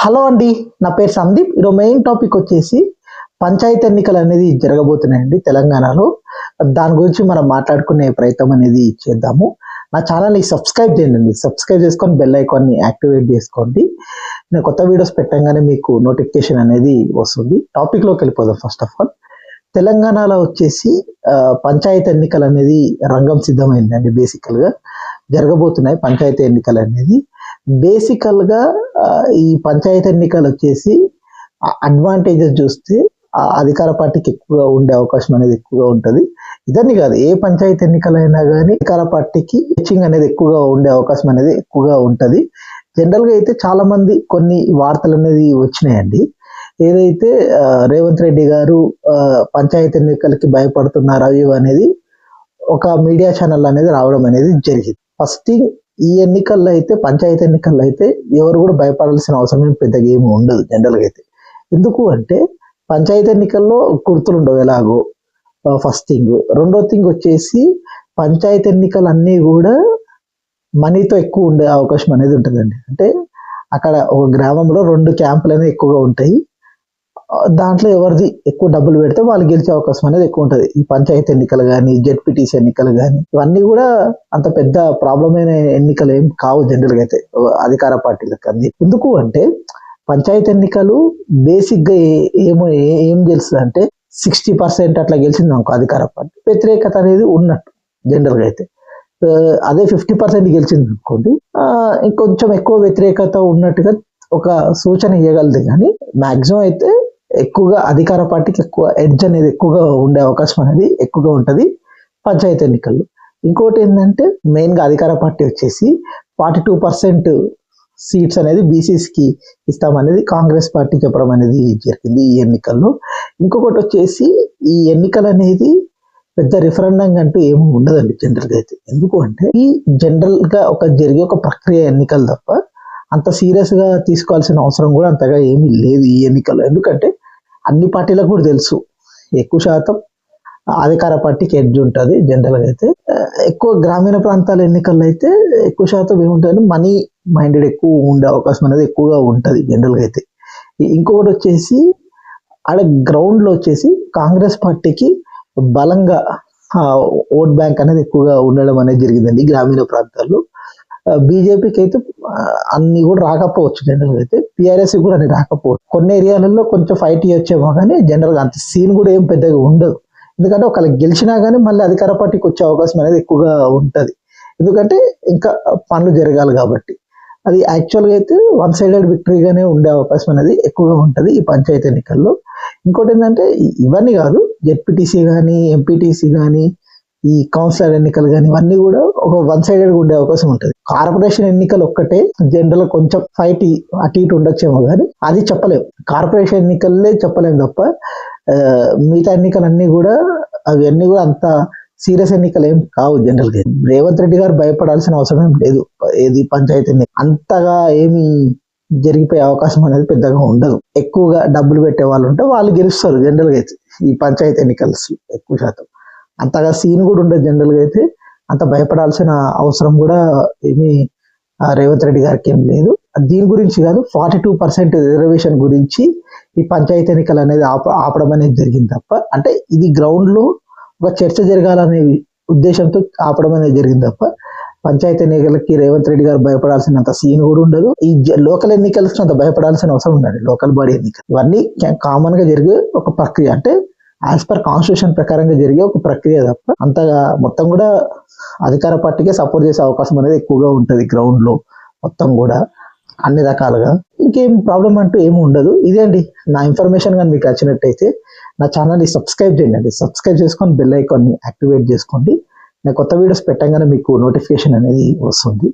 Hello అండి నా పేరు సందీప్. ఈరోజు మెయిన్ టాపిక్ వచ్చేసి పంచాయతీ ఎన్నికలు అనేది జరగబోతున్నాయండి తెలంగాణలో. దాని గురించి మనం మాట్లాడుకునే ప్రయత్నం అనేది చేద్దాము. నా ఛానల్ని సబ్స్క్రైబ్ చేయండి. సబ్స్క్రైబ్ చేసుకొని బెల్ ఐకాన్ని యాక్టివేట్ చేసుకోండి. నేను కొత్త వీడియోస్ పెట్టంగానే మీకు నోటిఫికేషన్ అనేది వస్తుంది. టాపిక్లోకి వెళ్ళిపోదాం ఫస్ట్ ఆఫ్ ఆల్ తెలంగాణలో వచ్చేసి పంచాయతీ ఎన్నికలు అనేది రంగం సిద్ధమైందండి బేసికల్గా జరగబోతున్నాయి పంచాయతీ ఎన్నికలు అనేది. బేసికల్గా ఈ పంచాయతీ ఎన్నికలు వచ్చేసి అడ్వాంటేజెస్ చూస్తే ఆ అధికార పార్టీకి ఎక్కువగా ఉండే అవకాశం అనేది ఎక్కువగా ఉంటుంది. ఇదని కాదు ఏ పంచాయతీ ఎన్నికలైనా కానీ అధికార పార్టీకి టీచింగ్ అనేది ఎక్కువగా ఉండే అవకాశం అనేది ఎక్కువగా ఉంటుంది. జనరల్గా అయితే చాలామంది కొన్ని వార్తలు అనేది వచ్చినాయండి. ఏదైతే రేవంత్ రెడ్డి గారు పంచాయతీ ఎన్నికలకి భయపడుతున్నారు అవి అనేది ఒక మీడియా ఛానల్ అనేది రావడం అనేది జరిగింది. ఫస్ట్ థింగ్ ఈ ఎన్నికల్లో అయితే పంచాయతీ ఎన్నికల్లో అయితే ఎవరు కూడా భయపడాల్సిన అవసరం ఏం పెద్దగా ఏమి ఉండదు జనరల్గా అయితే. ఎందుకు అంటే పంచాయతీ ఎన్నికల్లో గుర్తులు ఉండవు ఎలాగో. ఫస్ట్ థింగ్ రెండో థింగ్ వచ్చేసి పంచాయతీ ఎన్నికలు అన్నీ కూడా మనీతో ఎక్కువ ఉండే అవకాశం అనేది ఉంటుందండి. అంటే అక్కడ ఒక గ్రామంలో రెండు క్యాంపులు అనేవి ఎక్కువగా ఉంటాయి. దాంట్లో ఎవరిది ఎక్కువ డబ్బులు పెడితే వాళ్ళు గెలిచే అవకాశం అనేది ఎక్కువ ఉంటుంది. ఈ పంచాయతీ ఎన్నికలు కానీ జెడ్పీటీసీ ఎన్నికలు కానీ ఇవన్నీ కూడా అంత పెద్ద ప్రాబ్లం అయిన ఎన్నికలు ఏం కావు జనరల్గా అయితే అధికార పార్టీలకు అంది ఎందుకు అంటే పంచాయతీ ఎన్నికలు బేసిక్గా ఏ- ఏమో ఏ- ఏం గెలుస్తుంది అంటే సిక్స్టీ పర్సెంట్ అట్లా గెలిచింది అనుకో అధికార పార్టీ. వ్యతిరేకత అనేది ఉన్నట్టు జనరల్గా అయితే అదే ఫిఫ్టీ పర్సెంట్ గెలిచింది అనుకోండి ఇంకొంచెం ఎక్కువ వ్యతిరేకత ఉన్నట్టుగా ఒక సూచన ఇవ్వగలదు కానీ మాక్సిమం అయితే ఎక్కువగా అధికార పార్టీకి ఎక్కువ ఎడ్జ్ అనేది ఎక్కువగా ఉండే అవకాశం అనేది ఎక్కువగా ఉంటుంది పంచాయతీ ఎన్నికల్లో. ఇంకోటి ఏంటంటే మెయిన్గా అధికార పార్టీ వచ్చేసి ఫార్టీ టూ పర్సెంట్ సీట్స్ అనేది బీసీస్కి ఇస్తామనేది కాంగ్రెస్ పార్టీ చెప్పడం అనేది జరిగింది ఈ ఎన్నికల్లో. ఇంకొకటి వచ్చేసి ఈ ఎన్నికలు అనేది పెద్ద రిఫరెండం అంటూ ఏమి ఉండదండి జనరల్గా అయితే. ఎందుకు అంటే ఈ జనరల్గా ఒక జరిగే ఒక ప్రక్రియ ఎన్నికలు తప్ప అంత సీరియస్గా తీసుకోవాల్సిన అవసరం కూడా అంతగా ఏమీ లేదు ఈ ఎన్నికల్లో. ఎందుకంటే అన్ని పార్టీలకు కూడా తెలుసు. ఎక్కువ శాతం అధికార పార్టీకి ఎడ్జ్ ఉంటుంది జనరల్గా అయితే. ఎక్కువ గ్రామీణ ప్రాంతాల ఎన్నికల్లో అయితే ఎక్కువ శాతం ఏముంటుంది మనీ మైండెడ్ ఎక్కువ ఉండే అవకాశం అనేది ఎక్కువగా ఉంటుంది జనరల్గా అయితే. ఇంకొకటి వచ్చేసి ఆడ గ్రౌండ్లో వచ్చేసి కాంగ్రెస్ పార్టీకి బలంగా ఓట్ బ్యాంక్ అనేది ఎక్కువగా ఉండడం అనేది జరిగిందండి గ్రామీణ ప్రాంతాల్లో. బీజేపీకి అయితే అన్ని కూడా రాకపోవచ్చు జనరల్గా అయితే. పిఆర్ఎస్ కూడా అన్ని రాకపోవచ్చు. కొన్ని ఏరియాలలో కొంచెం ఫైట్ ఇవ్వచ్చేమో కానీ జనరల్గా అంత సీన్ కూడా ఏం పెద్దగా ఉండదు. ఎందుకంటే ఒకళ్ళు గెలిచినా కానీ మళ్ళీ అధికార పార్టీకి వచ్చే అవకాశం అనేది ఎక్కువగా ఉంటది. ఎందుకంటే ఇంకా పనులు జరగాలి కాబట్టి. అది యాక్చువల్గా అయితే వన్ సైడెడ్ విక్టరీగానే ఉండే అవకాశం అనేది ఎక్కువగా ఉంటుంది ఈ పంచాయతీ ఎన్నికల్లో. ఇంకోటి ఏంటంటే ఇవన్నీ కాదు జెడ్పీటీసీ కానీ ఎంపీటీసీ కానీ ఈ కౌన్సిలర్ ఎన్నికలు కానీ ఇవన్నీ కూడా ఒక వన్ సైడెడ్ ఉండే అవకాశం ఉంటుంది. కార్పొరేషన్ ఎన్నికలు ఒక్కటే జనరల్ కొంచెం ఫైట్ అటు ఇటు ఉండొచ్చేమో కానీ అది చెప్పలేము కార్పొరేషన్ ఎన్నికల్లే చెప్పలేము తప్ప మిగతా ఎన్నికలన్నీ కూడా అవన్నీ కూడా అంత సీరియస్ ఎన్నికలు ఏం కావు జనరల్గా. రేవంత్ రెడ్డి గారు భయపడాల్సిన అవసరం ఏం లేదు. ఏది పంచాయతీ అంతగా ఏమి జరిగిపోయే అవకాశం అనేది పెద్దగా ఉండదు. ఎక్కువగా డబ్బులు పెట్టే వాళ్ళు ఉంటే వాళ్ళు గెలుస్తారు జనరల్గా అయితే. ఈ పంచాయతీ ఎన్నికలు ఎక్కువ శాతం. అంతగా సీన్ కూడా ఉండదు జనరల్గా అయితే. అంత భయపడాల్సిన అవసరం కూడా ఏమీ ఆ, రేవంత్ రెడ్డి గారికి ఏం లేదు. దీని గురించి కాదు ఫార్టీ టూ పర్సెంట్ రిజర్వేషన్ గురించి ఈ పంచాయతీ ఎన్నికలు అనేది ఆప ఆపడం అనేది జరిగింది తప్ప అంటే ఇది గ్రౌండ్లో ఒక చర్చ జరగాలనే ఉద్దేశంతో ఆపడం అనేది జరిగింది తప్ప పంచాయతీ ఎన్నికలకి రేవంత్ రెడ్డి గారు భయపడాల్సినంత సీన్ కూడా ఉండదు. ఈ లోకల్ ఎన్నికలకి అంత భయపడాల్సిన అవసరం ఉండదు. లోకల్ బాడీ ఎన్నికలు. ఇవన్నీ కామన్గా జరిగే ఒక ప్రక్రియ. అంటే యాజ్ పర్ కాన్స్టిట్యూషన్ ప్రకారంగా జరిగే ఒక ప్రక్రియ తప్ప అంతగా మొత్తం కూడా అధికార పార్టీకే సపోర్ట్ చేసే అవకాశం అనేది ఎక్కువగా ఉంటుంది గ్రౌండ్లో మొత్తం కూడా అన్ని రకాలుగా. ఇంకేం ప్రాబ్లం అంటూ ఏమి ఉండదు. ఇదే అండి నా ఇన్ఫర్మేషన్ కానీ మీకు నచ్చినట్టయితే నా ఛానల్ని సబ్స్క్రైబ్ చేయండి సబ్స్క్రైబ్ చేసుకొని బెల్ ఐకాన్ని యాక్టివేట్ చేసుకోండి. నేను కొత్త వీడియోస్ పెట్టంగానే మీకు నోటిఫికేషన్ అనేది వస్తుంది.